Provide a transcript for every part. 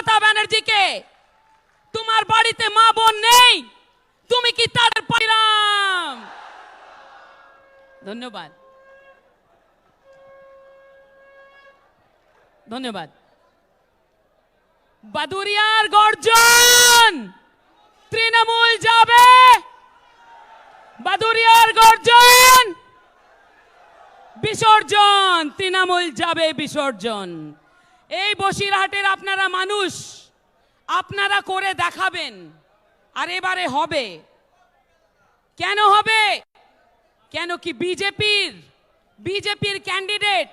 মমতা ব্যানার্জিকে, তোমার বাড়িতে মা বোন নেই, তুমি কি তাদের পাইলাম? ধন্যবাদ। ধন্যবাদ। বাদুরিয়ার গর্জন, তৃণমূল যাবে। বাদুরিয়ার গর্জন, বিসর্জন, তৃণমূল যাবে বিসর্জন। এই বসিরহাটের আপনারা মানুষ, আপনারা করে দেখাবেন। আর এবারে হবে। কেন হবে? কেন কি বিজেপির বিজেপির ক্যান্ডিডেট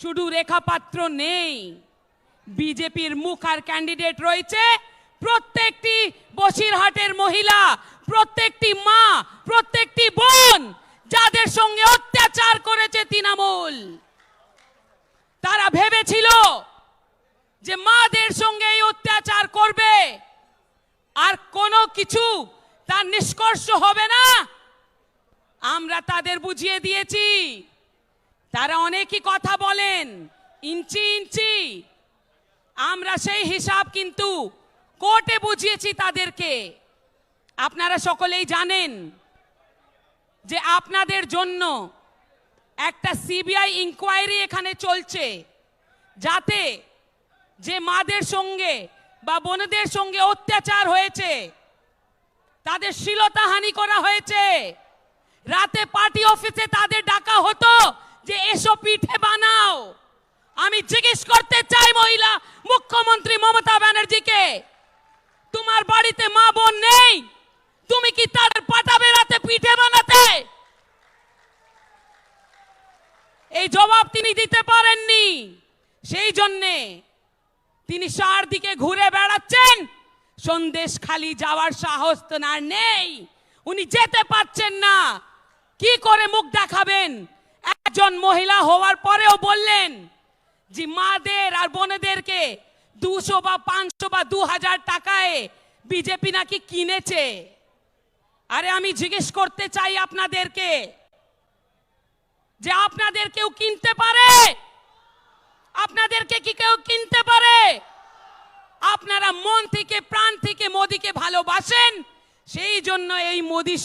শুধু রেখা পাত্র নেই। বিজেপির মুখ আর ক্যান্ডিডেট রয়েছে প্রত্যেকটি বসিরহাটের মহিলা, প্রত্যেকটি মা, প্রত্যেকটি বোন, যাদের সঙ্গে অত্যাচার করেছে তৃণমূল। তারা ভেবেছিল যে মাদের সঙ্গে এই অত্যাচার করবে, আর কোনো কিছু তার নিষ্কর্ষ হবে না। আমরা তাদের বুঝিয়ে দিয়েছি। তারা অনেকই কথা বলেন, ইঞ্চি ইঞ্চি। আমরা সেই হিসাব কিন্তু কোর্টে বুঝিয়েছি তাদেরকে। আপনারা সকলেই জানেন যে আপনাদের জন্য একটা সিবিআই ইনকোয়ারি এখানে চলছে, যাতে যে মাদের সঙ্গে বা বোনদের সঙ্গে অত্যাচার হয়েছে, তাদের শ্লীলতাহানি করা হয়েছে। রাতে পার্টি অফিসে তাদের ডাকা হতো যে, এসো পিঠে বানাও। আমি জিজ্ঞেস করতে চাই মহিলা, মুখ্যমন্ত্রী মমতা ব্যানার্জিকে, তোমার বাড়িতে মা বোন নেই? তুমি কি তাদের পাঠাবে রাতে পিঠে বানাতে? এই জবাব তিনি দিতে পারেননি। সেই জন্যে তিনি সার দিকে ঘুরে বেড়াচ্ছেন। সন্দেশ খালি যাওয়ার সাহস তো আর নেই। উনি যেতে পারছেন না। কি করে মুখ দেখাবেন? একজন মহিলা হওয়ার পরেও বললেন যে মাদের আর বোনেদেরকে দুশো বা পাঁচশো বা দু হাজার টাকায় বিজেপি নাকি কিনেছে? আরে, আমি জিজ্ঞেস করতে চাই আপনাদেরকে যে আপনাদের কেউ কিনতে পারে? আপনাদেরকে কি কেউ আপনারা মন থেকে প্রাণ থেকে মোদিকে ভালোবাসেন সেই জন্য এই মোদি